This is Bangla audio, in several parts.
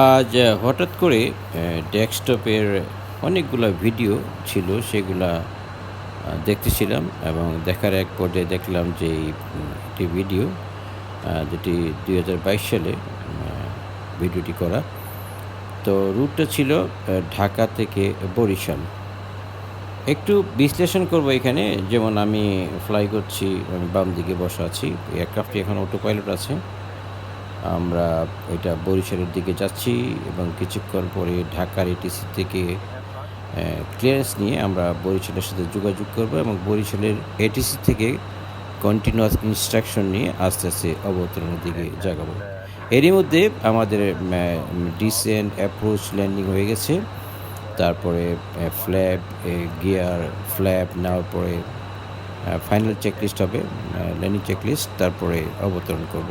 আজ হঠাৎ করে ডেস্কটপের অনেকগুলো ভিডিও ছিল সেগুলা দেখতেছিলাম এবং দেখার এক পর্যায়ে দেখলাম যে একটি ভিডিও যেটি ২০২২ সালে ভিডিওটি করা। তো রুটটা ছিল ঢাকা থেকে বরিশাল। একটু বিশ্লেষণ করব এখানে যেমন আমি ফ্লাই করছি, আমি বাম দিকে বসা আছি। এয়ারক্রাফটটি এখন অটো পাইলট আছে। আমরা এটা বরিশালের দিকে যাচ্ছি এবং কিছুক্ষণ পরে ঢাকার এটিসি থেকে ক্লিয়ারেন্স নিয়ে আমরা বরিশালের সাথে যোগাযোগ করব এবং বরিশালের এটিসি থেকে কন্টিনিউয়াস ইনস্ট্রাকশন নিয়ে আস্তে, আস্তে অবতরণের দিকে জাগাবো। এরই মধ্যে আমাদের ডিসেন্ট, অ্যাপ্রোচ, ল্যান্ডিং হয়ে গেছে। তারপরে ফ্ল্যাপ, গিয়ার, ফ্ল্যাপ নেওয়ার পরে ফাইনাল চেকলিস্ট হবে, ল্যান্ডিং চেকলিস্ট তারপরে অবতরণ করব।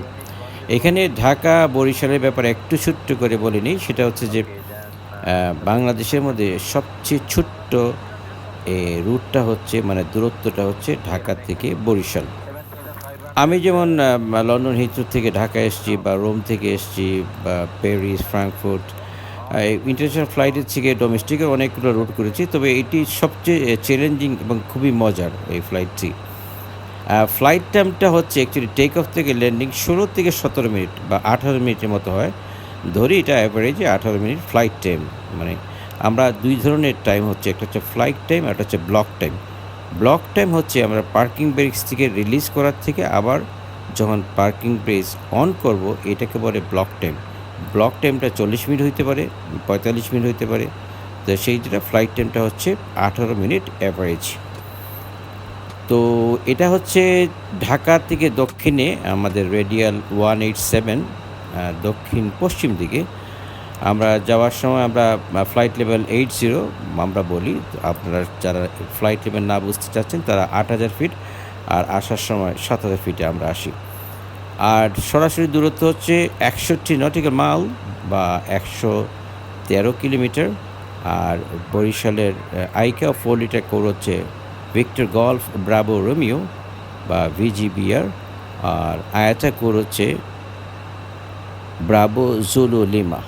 এখানে ঢাকা বরিশালের ব্যাপারে একটু ছোট্ট করে বলে নেই। সেটা হচ্ছে যে বাংলাদেশের মধ্যে সবচেয়ে ছোট্ট রুটটা হচ্ছে মানে দূরত্বটা হচ্ছে ঢাকা থেকে বরিশাল। আমি যেমন লন্ডন হিথ্রো থেকে ঢাকা এসছি বা রোম থেকে এসছি বা প্যারিস, ফ্রাঙ্কফুর্ট ইন্টারন্যাশনাল ফ্লাইটের থেকে ডোমেস্টিকের অনেকগুলো রুট করেছি। তবে এটি সবচেয়ে চ্যালেঞ্জিং এবং খুবই মজার এই ফ্লাইটটি। ফ্লাইট টাইমটা হচ্ছে অ্যাকচুয়ালি টেক অফ থেকে ল্যান্ডিং ১৬ থেকে ১৭ মিনিট বা ১৮ মিনিটের মতো হয়। ধরি এটা এভারেজে ১৮ মিনিট ফ্লাইট টাইম। মানে আমরা দুই ধরনের টাইম হচ্ছে একটা হচ্ছে ফ্লাইট টাইম, একটা হচ্ছে ব্লক টাইম। ব্লক টাইম হচ্ছে আমরা পার্কিং ব্রেকস থেকে রিলিজ করার থেকে আবার যখন পার্কিং ব্রেকস অন করব এটাকে বলে ব্লক টাইম। ব্লক টাইমটা ৪০ মিনিট হইতে পারে, ৪৫ মিনিট হইতে পারে। তো সেই যেটা ফ্লাইট টাইমটা হচ্ছে ১৮ মিনিট এভারেজ। তো এটা হচ্ছে ঢাকা থেকে দক্ষিণে আমাদের রেডিয়াল ওয়ান এইট সেভেন দক্ষিণ পশ্চিম দিকে। আমরা যাওয়ার সময় আমরা ফ্লাইট লেভেল 80 আমরা বলি। আপনারা যারা ফ্লাইট লেভেল না বুঝতে চাচ্ছেন, তারা ৮০০০ ফিট আর আসার সময় ৭০০০ ফিটে আমরা আসি। আর সরাসরি দূরত্ব হচ্ছে ৬১ নটিক্যাল মাইল বা ১১৩ কিলোমিটার। আর বরিশালের আইকা 4 লিটার কোড হচ্ছে ভিক্টর গল্ফ ব্রাভো রোমিও বা ভিজিবিআর আর আয়াটা কোড হচ্ছে ব্রাভো জুলু লিমা।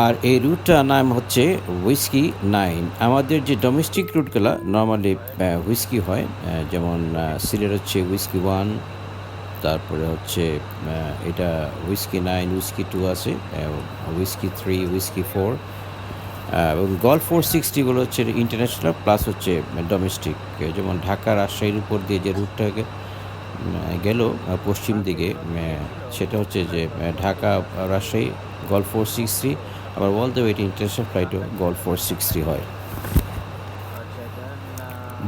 আর এই রুটটার নাম হচ্ছে হুইস্কি নাইন আমাদের যে ডোমেস্টিক রুটগুলো নর্মালি হুইস্কি হয়। যেমন সিলেট হচ্ছে হুইস্কি ওয়ান তারপরে হচ্ছে এটা হুইস্কি নাইন হুইস্কি টু আছে, হুইস্কি 3, হুইস্কি 4 আ এবং গল্ফ 460 গুলো হচ্ছে ইন্টারন্যাশনাল প্লাস হচ্ছে ডোমেস্টিক। যেমন ঢাকা রাজশাহীর উপর দিয়ে যে রুটটাকে গেল পশ্চিম দিকে সেটা হচ্ছে যে ঢাকা, রাজশাহী গল্ফ 463 আবার অল দ্য ওয়ে এটা ইন্টারন্যাশনাল ফ্লাইটও গল্ফ 463 হয়।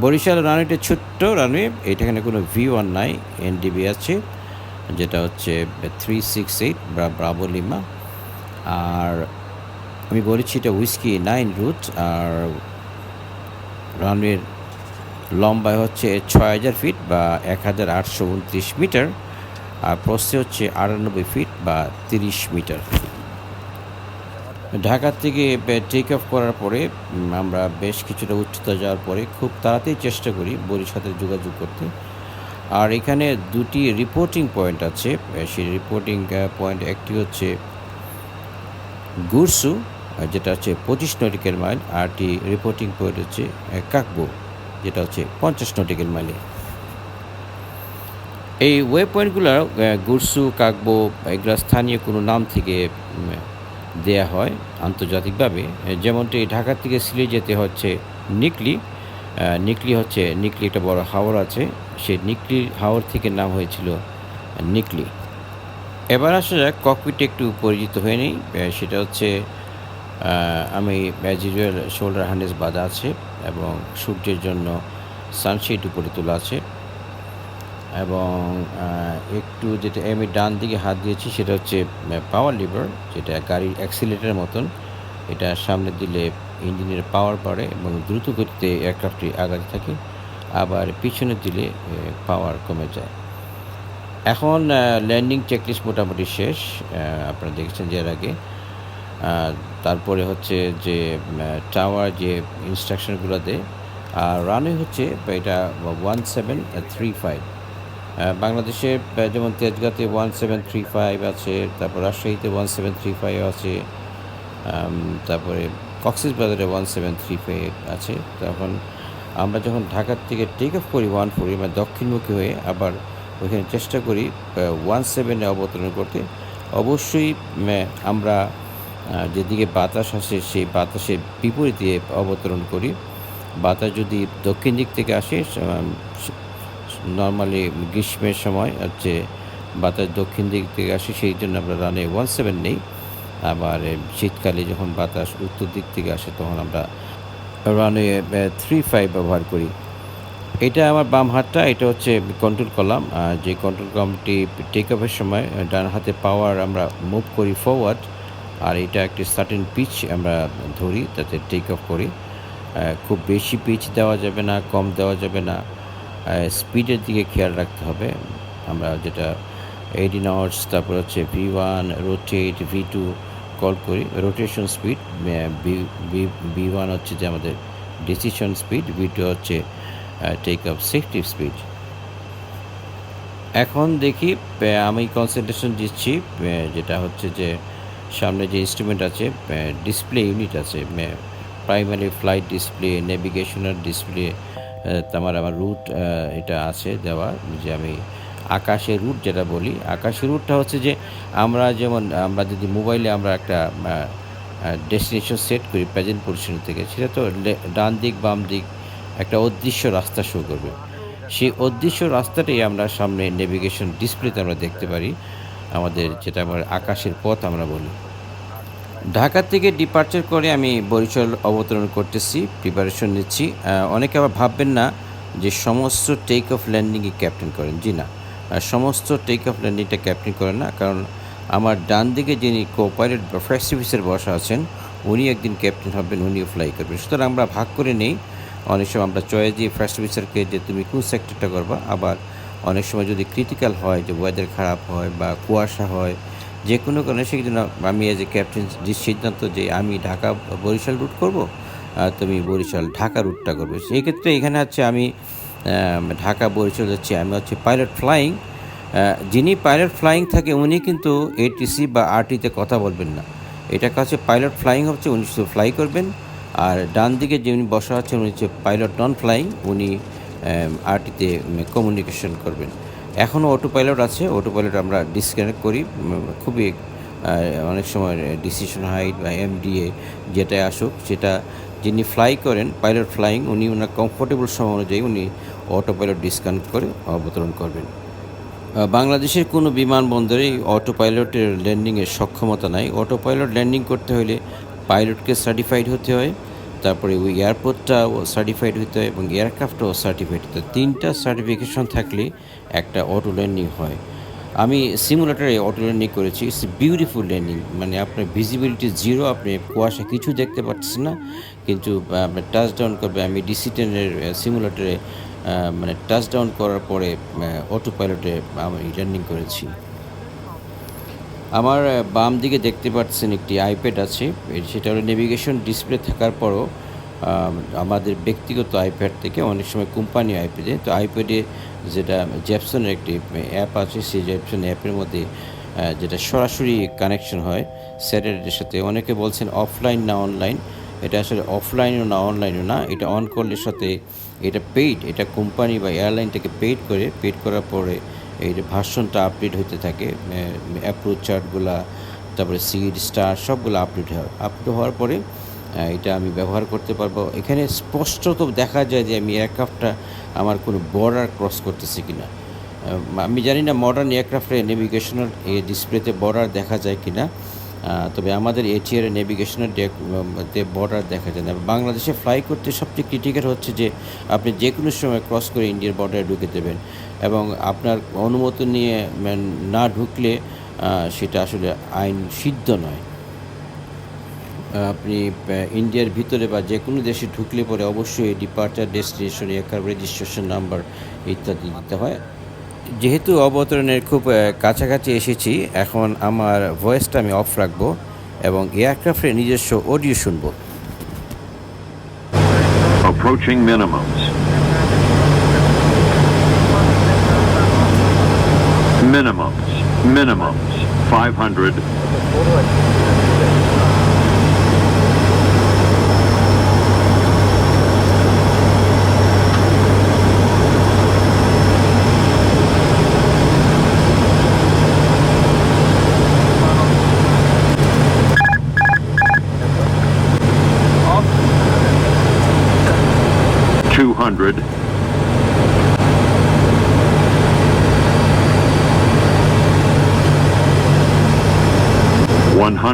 বরিশাল রানওয়েটা ছোট্ট রানওয়ে। এটা এখানে কোনো ভি1 নাই। এনডিবি আছে। যেটা হচ্ছে 368 ব্রা ব্রাভো লিমা। আর আমি বলেছি এটা উইস্কি নাইন রুট আর রানওয়ের লম্বায় হচ্ছে ৬০০০ ফিট বা ১৮২৯ মিটার। আর প্রস্থে হচ্ছে ৯৮ ফিট বা ৩০ মিটার। ঢাকা থেকে টেক অফ করার পরে আমরা বেশ কিছুটা উচ্চতা যাওয়ার পরে খুব তাড়াতাড়ি চেষ্টা করি বরিশালের সাথে যোগাযোগ করতে। আর এখানে দুটি রিপোর্টিং পয়েন্ট আছে। সেই রিপোর্টিং পয়েন্ট একটি হচ্ছে গুরসু যেটা হচ্ছে ২৫ নটিক্যাল মাইল। আরেকটি রিপোর্টিং পয়েন্ট হচ্ছে কাকবো যেটা হচ্ছে ৫০ নটিক্যাল মাইলে। এই ওয়ে পয়েন্টগুলা গুরসু, কাকবো এগুলা স্থানীয় কোনো নাম থেকে দেয়া হয় আন্তর্জাতিকভাবে। যেমনটি ঢাকা থেকে সিলেট যেতে হচ্ছে নিকলি। নিকলি হচ্ছে নিকলি একটা বড় হাওর আছে। সেই নিকলি হাওর থেকে নাম হয়েছিল নিকলি। এবার আসা যাক ককপিটে একটু পরিচিত হয়ে নেই। সেটা হচ্ছে আমি অ্যাজ ইউজুয়াল শোল্ডার হার্নেস বাঁধা আছে এবং সূর্যের জন্য সানশেড উপরে তোলা আছে। এবং একটু যেটা আমি ডান দিকে হাত দিয়েছি সেটা হচ্ছে পাওয়ার লিভার যেটা গাড়ির অ্যাক্সিলারেটরের মতন। এটা সামনে দিলে ইঞ্জিনের পাওয়ার বাড়ে এবং দ্রুত গতিতে এয়ারক্রাফটটি আগাতে থাকে। আবার পিছনে দিলে পাওয়ার কমে যায়। এখন ল্যান্ডিং চেকলিস্ট মোটামুটি শেষ। আপনারা দেখেছেন যে এর আগে। তারপরে হচ্ছে যে টাওয়ার যে ইনস্ট্রাকশনগুলা দেয়। আর রানওয়ে হচ্ছে, এটা 1735 বাংলাদেশে যেমন তেজগাঁতে ওয়ান সেভেন থ্রি ফাইভ আছে, তারপর রাজশাহীতে ওয়ান সেভেন থ্রি ফাইভ আছে তারপরে কক্সিস বাজারে ওয়ান সেভেন থ্রি ফাইভ আছে তখন আমরা যখন ঢাকার থেকে টেক অফ করি ওয়ান ফোরে মানে দক্ষিণমুখী হয়ে আবার ওইখানে চেষ্টা করি ওয়ান সেভেনে অবতরণ করতে অবশ্যই আমরা যেদিকে বাতাস আসে, সেই বাতাসের বিপরীতে অবতরণ করি। বাতাস যদি দক্ষিণ দিক থেকে আসে নর্মালি গ্রীষ্মের সময় হচ্ছে বাতাস দক্ষিণ দিক থেকে আসে, সেই জন্য আমরা রানে ওয়ান সেভেন নেই। আবার শীতকালে যখন বাতাস উত্তর দিক থেকে আসে, তখন আমরা রানে থ্রি ফাইভ ব্যবহার করি। এটা আমার বাম হাতটা, এটা হচ্ছে কন্ট্রোল কলাম যে কন্ট্রোল কলামটি টেক অফের সময়, ডান হাতে পাওয়ার আমরা মুভ করি ফরওয়ার্ড আর এটা একটি সার্টেন পিচ আমরা ধরি, তাতে টেক অফ করি। খুব বেশি পিচ দেওয়া যাবে না, কম দেওয়া যাবে না। স্পিডের দিকে খেয়াল রাখতে হবে। আমরা যেটা এইটিন আওয়ার্স তারপর হচ্ছে V one rotate V two call করি। রোটেশন স্পিড বি ওয়ান হচ্ছে যে আমাদের ডিসিশন স্পিড ভি টু হচ্ছে টেক অফ সেফটি স্পিড এখন দেখি আমি কনসেন্ট্রেশন দিচ্ছি যেটা হচ্ছে যে সামনে যে ইনস্ট্রুমেন্ট আছে ডিসপ্লে ইউনিট আছে primary flight display navigational display আমার আমার রুট এটা আছে দেওয়া, যে আমি আকাশের রুট যেটা বলি। আকাশের রুটটা হচ্ছে যে আমরা যেমন, আমরা যদি মোবাইলে আমরা একটা ডেস্টিনেশন সেট করি প্রেজেন্ট পজিশন থেকে, সেটা তো ডান দিক, বাম দিক একটা অদৃশ্য রাস্তা শো করবে। সেই অদৃশ্য রাস্তাটাই আমরা সামনে নেভিগেশন ডিসপ্লেতে আমরা দেখতে পারি। আমাদের যেটা আমার আকাশের পথ আমরা বলি। ঢাকা থেকে ডিপার্চার করে আমি বরিশাল অবতরণ করতেছি প্রিপারেশন নিচ্ছি। অনেকে আবার ভাববেন না যে সমস্ত টেক অফ ল্যান্ডিংয়ে ক্যাপ্টেন করেন। জি না সমস্ত টেক অফ ল্যান্ডিংটা ক্যাপ্টেন করেন না। কারণ আমার ডান দিকে যিনি কো পাইলট বা ফার্স্ট অফিসার বসা আছেন, উনি একদিন ক্যাপ্টেন হবেন, উনিও ফ্লাই করবেন। সুতরাং আমরা ভাগ করে নেই। অনেক সময় আমরা চয়েস দিয়ে ফার্স্ট অফিসারকে যে তুমি কোন সেক্টরটা করবা, আবার অনেক সময় যদি ক্রিটিক্যাল হয়, যে ওয়েদার খারাপ হয় বা কুয়াশা হয়, যে কোনো কারণে সেই জন্য আমি এজ এ ক্যাপ্টেন যে সিদ্ধান্ত যে আমি ঢাকা, বরিশাল রুট করব, আর তুমি বরিশাল, ঢাকা রুটটা করবে। সেই ক্ষেত্রে এখানে হচ্ছে আমি ঢাকা, বরিশাল যাচ্ছি, আমি হচ্ছে পাইলট ফ্লাইং যিনি পাইলট ফ্লাইং থাকে উনি কিন্তু এটিসি বা আরটিতে কথা বলবেন না। এটা কাছে পাইলট ফ্লাইং হচ্ছে, উনি শুধু ফ্লাই করবেন। আর ডান দিকে যিনি বসা আছেন, উনি হচ্ছে পাইলট নন ফ্লাইং উনি আরটিতে কমিউনিকেশন করবেন। এখনও অটো পাইলট আছে অটো পাইলট আমরা ডিসকানেক্ট করি খুবই অনেক সময় ডিসিশন হাইট বা এমডিএ যেটা আসুক, সেটা যিনি ফ্লাই করেন পাইলট ফ্লাইং উনি ওনার কমফোর্টেবল সময় অনুযায়ী উনি অটো পাইলট ডিসকানেক্ট করে অবতরণ করবেন। বাংলাদেশের কোনো বিমানবন্দরেই অটো পাইলটের ল্যান্ডিংয়ের সক্ষমতা নাই। অটো পাইলট ল্যান্ডিং করতে হলে পাইলটকে সার্টিফাইড হতে হয়। তারপরে ওই এয়ারপোর্টটাও সার্টিফাইড হয় এবং এয়ারক্রাফটও সার্টিফাইড হতে হয় তিনটা সার্টিফিকেশন থাকলে একটা অটো ল্যান্ডিং হয়। আমি সিমুলেটারে অটো ল্যান্ডিং করেছি। ইটস বিউটিফুল ল্যান্ডিং মানে আপনার ভিজিবিলিটি জিরো আপনি কুয়াশা কিছু দেখতে পাচ্ছেন না। কিন্তু টাচ ডাউন করবে। আমি ডিসি টেনের সিমুলেটারে মানে টাচ ডাউন করার পরে অটো পাইলটে আমি ল্যান্ডিং করেছি। আমার বাম দিকে দেখতে পাচ্ছেন একটি আইপ্যাড আছে। সেটা হলো নেভিগেশন ডিসপ্লে থাকার পরও আমাদের ব্যক্তিগত আইপ্যাড থেকে অনেক সময় কোম্পানি আইপ্যাডে তো আইপ্যাডে যেটা জ্যাপসনের একটি অ্যাপ আছে, সেই জ্যাপসন অ্যাপের মধ্যে যেটা সরাসরি কানেকশন হয় স্যাটেলাইটের সাথে। অনেকে বলছেন অফলাইন না অনলাইন এটা আসলে অফলাইনও না অনলাইনও না। এটা অন করলে সাথে এটা পেইড এটা কোম্পানি বা এয়ারলাইন থেকে পেইড করে। পেইড করার পরে এই যে ভার্সনটা আপডেট হতে থাকে অ্যাপ্রোচ চার্টগুলা তারপরে সিড স্টার সবগুলো আপডেট হয়। আপডেট হওয়ার পরে এটা আমি ব্যবহার করতে পারব। এখানে স্পষ্টত দেখা যায় যে আমি এয়ারক্রাফটটা আমার কোনো বর্ডার ক্রস করতেছি কি না আমি জানি না মডার্ন এয়ারক্রাফ্টের নেভিগেশনাল ডিসপ্লেতে বর্ডার দেখা যায় কিনা। আহ, তবে আমাদের এটিআর নেভিগেশনাল বর্ডার দেখা যায় না। বাংলাদেশে ফ্লাই করতে সবচেয়ে ক্রিটিক্যাল হচ্ছে যে, আপনি যে কোনো সময় ক্রস করে ইন্ডিয়ার বর্ডারে ঢুকে দেবেন এবং আপনার অনুমতি নিয়ে না ঢুকলে সেটা আসলে আইন সিদ্ধ নয়। আপনি ইন্ডিয়ার ভিতরে বা যে কোনো দেশে ঢুকলে পরে অবশ্যই departure destination aircraft registration number ইত্যাদি দিতে হয়। যেহেতু অবতরণের খুব কাছাকাছি এসেছি এখন আমার ভয়েসটা আমি অফ রাখব এবং এয়ারক্রাফটের নিজস্ব অডিও শুনব। Minimums, minimums, 500,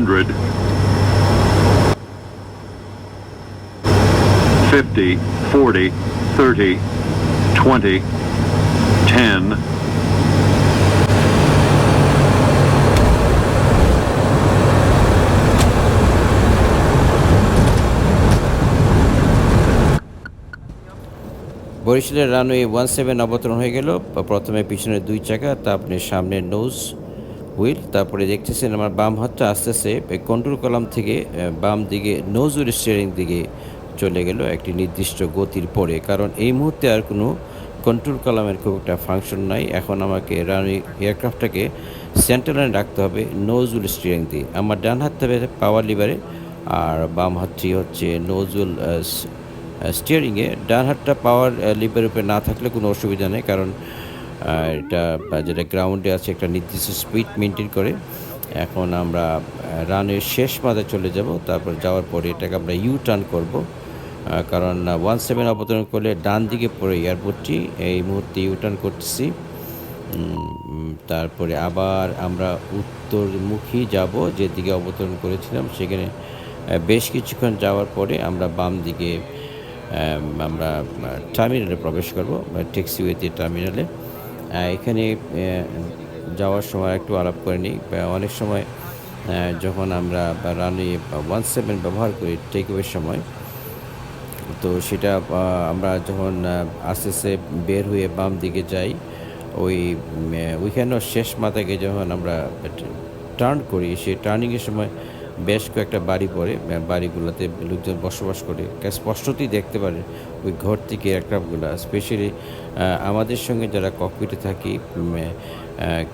hundred, fifty, forty, thirty, twenty, ten, বরিশালের রানওয়ে ওয়ান সেভেন অবতরণ হয়ে গেল। প্রথমে পিছনে দুই চাকা তারপরে সামনে নোজ। হুইল, তারপরে দেখতেছেন আমার বাম হাতটা আস্তে আস্তে কন্ট্রোল কলাম থেকে বাম দিকে নোজ হুইল স্টিয়ারিং দিকে চলে গেল একটি নির্দিষ্ট গতির পরে। কারণ এই মুহূর্তে আর কোনো কন্ট্রোল কলামের খুব একটা ফাংশন নাই। এখন আমাকে রানি এয়ারক্রাফটটাকে সেন্টার লাইনে রাখতে হবে নোজ হুইল স্টিয়ারিং দিয়ে। আমার ডান হাত হবে পাওয়ার লিভারে আর বাম হাতটি হচ্ছে নোজ হুইল স্টিয়ারিংয়ে ডান হাতটা পাওয়ার লিভারের উপরে না থাকলে কোনো অসুবিধা নেই, কারণ এটা যেটা গ্রাউন্ডে আছে একটা নির্দিষ্ট স্পিড মেনটেন করে। এখন আমরা রানের শেষ মাথায় চলে যাব। তারপর যাওয়ার পরে এটাকে আমরা ইউ টার্ন করব কারণ ওয়ান সেভেন অবতরণ করলে ডান দিকে পড়ে এয়ারপোর্টটি এই মুহূর্তে ইউ টার্ন করতেছি তারপরে আবার আমরা উত্তরমুখী যাব, যেদিকে অবতরণ করেছিলাম সেখানে। বেশ কিছুক্ষণ যাওয়ার পরে আমরা বাম দিকে আমরা টার্মিনালে প্রবেশ করব ট্যাক্সিওয়েতে টার্মিনালে এখানে যাওয়ার সময় একটু আলাপ করে নিই। অনেক সময় যখন আমরা রানি ওয়ান সেভেন ব্যবহার করি টেক টেকওয়ের সময়, তো সেটা আমরা যখন আস্তে আস্তে বের হয়ে বাম দিকে যাই, ওই ওইখানেও শেষ মাথাকে যখন আমরা টার্ন করি, সেই টার্নিংয়ের সময় বেশ কয়েকটা বাড়ি পড়ে বাড়িগুলোতে লোকজন বসবাস করে। স্পষ্টতই দেখতে পারে ওই ঘর থেকে এয়ারক্রাফটগুলো। স্পেশালি আমাদের সঙ্গে যারা ককপিটে থাকি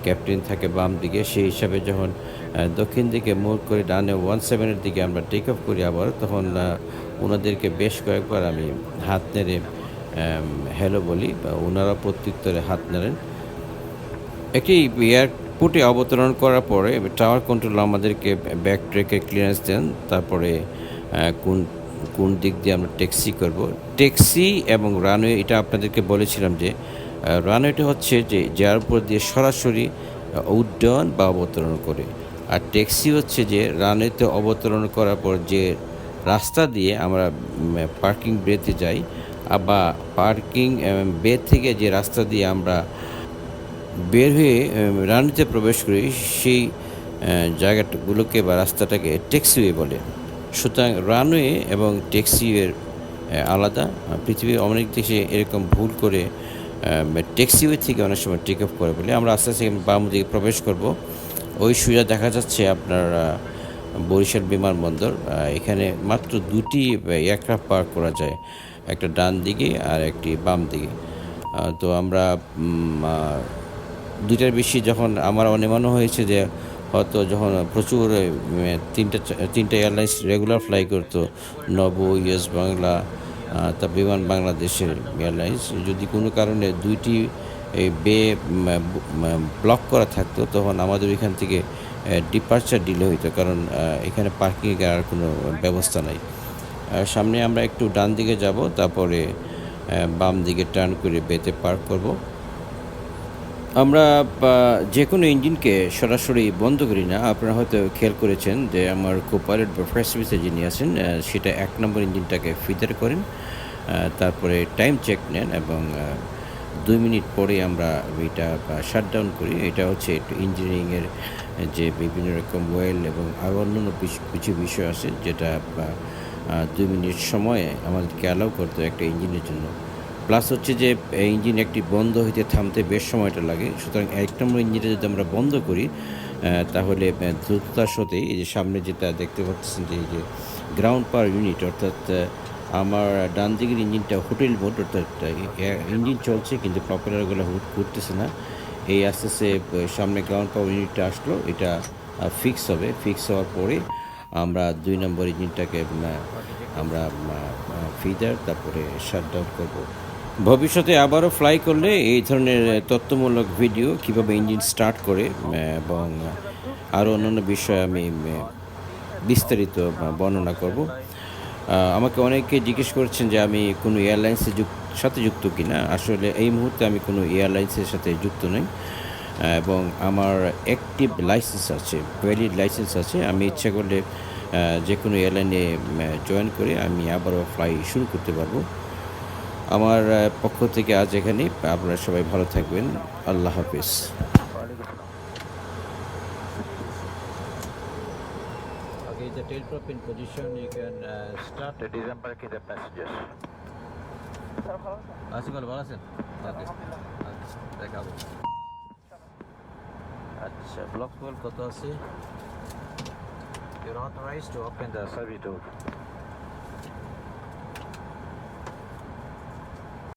ক্যাপ্টেন থাকে বাম দিকে, সেই হিসাবে যখন দক্ষিণ দিকে মুভ করে ডানে ওয়ান সেভেনের দিকে আমরা টেক অফ করি আবার, তখন ওনাদেরকে বেশ কয়েকবার আমি হাত নেড়ে হ্যালো বলি, বা ওনারা প্রত্যুত্তরে হাত নেড়েন। একটি এয়ারপোর্টে অবতরণ করার পরে টাওয়ার কন্ট্রোল আমাদেরকে ব্যাক ট্রেকের ক্লিয়ারেন্স দেন। তারপরে কোন কোন দিক দিয়ে আমরা ট্যাক্সি করব। ট্যাক্সি এবং রানওয়ে এটা আপনাদেরকে বলেছিলাম যে রানওয়েটা হচ্ছে যে, যার উপর দিয়ে সরাসরি উড্ডয়ন বা অবতরণ করে। আর ট্যাক্সি হচ্ছে যে রানওয়েতে অবতরণ করার পর যে রাস্তা দিয়ে আমরা পার্কিং বেতে যাই বা পার্কিং বে থেকে যে রাস্তা দিয়ে আমরা বের হয়ে রানওয়েতে প্রবেশ করি সেই জায়গাগুলোকে বা রাস্তাটাকে ট্যাক্সিওয়ে বলে। সুতরাং রানওয়ে এবং ট্যাক্সিওয়ের আলাদা। পৃথিবীর অনেক দেশে এরকম ভুল করে ট্যাক্সিওয়ে থেকে অনেক সময় টেক অফ করে বলে। আমরা আস্তে আস্তে বাম দিকে প্রবেশ করব। ওই সুবিধা দেখা যাচ্ছে আপনার বরিশাল বিমানবন্দর। এখানে মাত্র দুটি এয়ারক্রাফট পার্ক করা যায়। একটা ডান দিকে আর একটি বাম দিকে। তো আমরা দুইটার বেশি যখন আমার অনুমানও হয়েছে যে হয়তো যখন প্রচুর তিনটা তিনটা এয়ারলাইন্স রেগুলার ফ্লাই করতো, নব ইউএস বাংলা তা বিমান বাংলাদেশের এয়ারলাইন্স, যদি কোনো কারণে দুইটি বে ব্লক করা থাকতো, তখন আমাদের এখান থেকে ডিপার্চার ডিলে হইতো, কারণ এখানে পার্কিংয়ের আর কোনো ব্যবস্থা নাই। সামনে আমরা একটু ডান দিকে যাব, তারপরে বাম দিকে টার্ন করে বেতে পার্ক করব। আমরা যে কোনো ইঞ্জিনকে সরাসরি বন্ধ করি না। আপনারা হয়তো খেয়াল করেছেন যে আমার কোপাইলট বা ফার্স্ট সার্ভিসে যিনি আছেন সেটা এক নম্বর ইঞ্জিনটাকে ফিদার করেন তারপরে টাইম চেক নেন এবং দুই মিনিট পরে আমরা এটা শাটডাউন করি। এটা হচ্ছে একটু ইঞ্জিনিয়ারিংয়ের যে বিভিন্ন রকম ওয়েল এবং আরও অন্যান্য কিছু বিষয় আছে যেটা দুই মিনিট সময়ে আমাদেরকে অ্যালাউ করতে একটা ইঞ্জিনের জন্য। প্লাস হচ্ছে যে ইঞ্জিন একটি বন্ধ হইতে থামতে বেশ সময়টা লাগে। সুতরাং এক নম্বর ইঞ্জিনটা যদি আমরা বন্ধ করি তাহলে দ্রুততার সাথে এই যে সামনে যেটা দেখতে পাচ্ছেন যে, এই যে গ্রাউন্ড পাওয়ার ইউনিট অর্থাৎ আমার ডান দিকের ইঞ্জিনটা হোটেল মোড অর্থাৎ ইঞ্জিন চলছে কিন্তু প্রপারারগুলো হুট করতেছে না। এই আস্তে আস্তে সামনে গ্রাউন্ড পাওয়ার ইউনিটটা আসলো, এটা ফিক্স হবে। ফিক্স হওয়ার পরে আমরা দুই নম্বর ইঞ্জিনটাকে আমরা ফিদার তারপরে শাট ডাউন করব। ভবিষ্যতে আবারও ফ্লাই করলে এই ধরনের তথ্যমূলক ভিডিও কীভাবে ইঞ্জিন স্টার্ট করে এবং আরও অন্যান্য বিষয়ে আমি বিস্তারিত বর্ণনা করব। আমাকে অনেকে জিজ্ঞেস করছেন যে আমি কোনো এয়ারলাইন্সের সাথে যুক্ত কি না আসলে এই মুহূর্তে আমি কোনো এয়ারলাইন্সের সাথে যুক্ত নই এবং আমার অ্যাক্টিভ লাইসেন্স আছে ভ্যালিড লাইসেন্স আছে। আমি ইচ্ছা করলে যে কোনো এয়ারলাইনে জয়েন করে আমি আবারও ফ্লাই শুরু করতে পারব। আমার পক্ষ থেকে আজ এখানে আপনারা সবাই ভালো থাকবেন আল্লাহ হাফিজ the tail prop in position, you can uh, start. The disembark the passengers. আসিফাল ভালো আছেন ওকে দেখাবো আচ্ছা ব্লক কত আছে You're authorized to open the service door.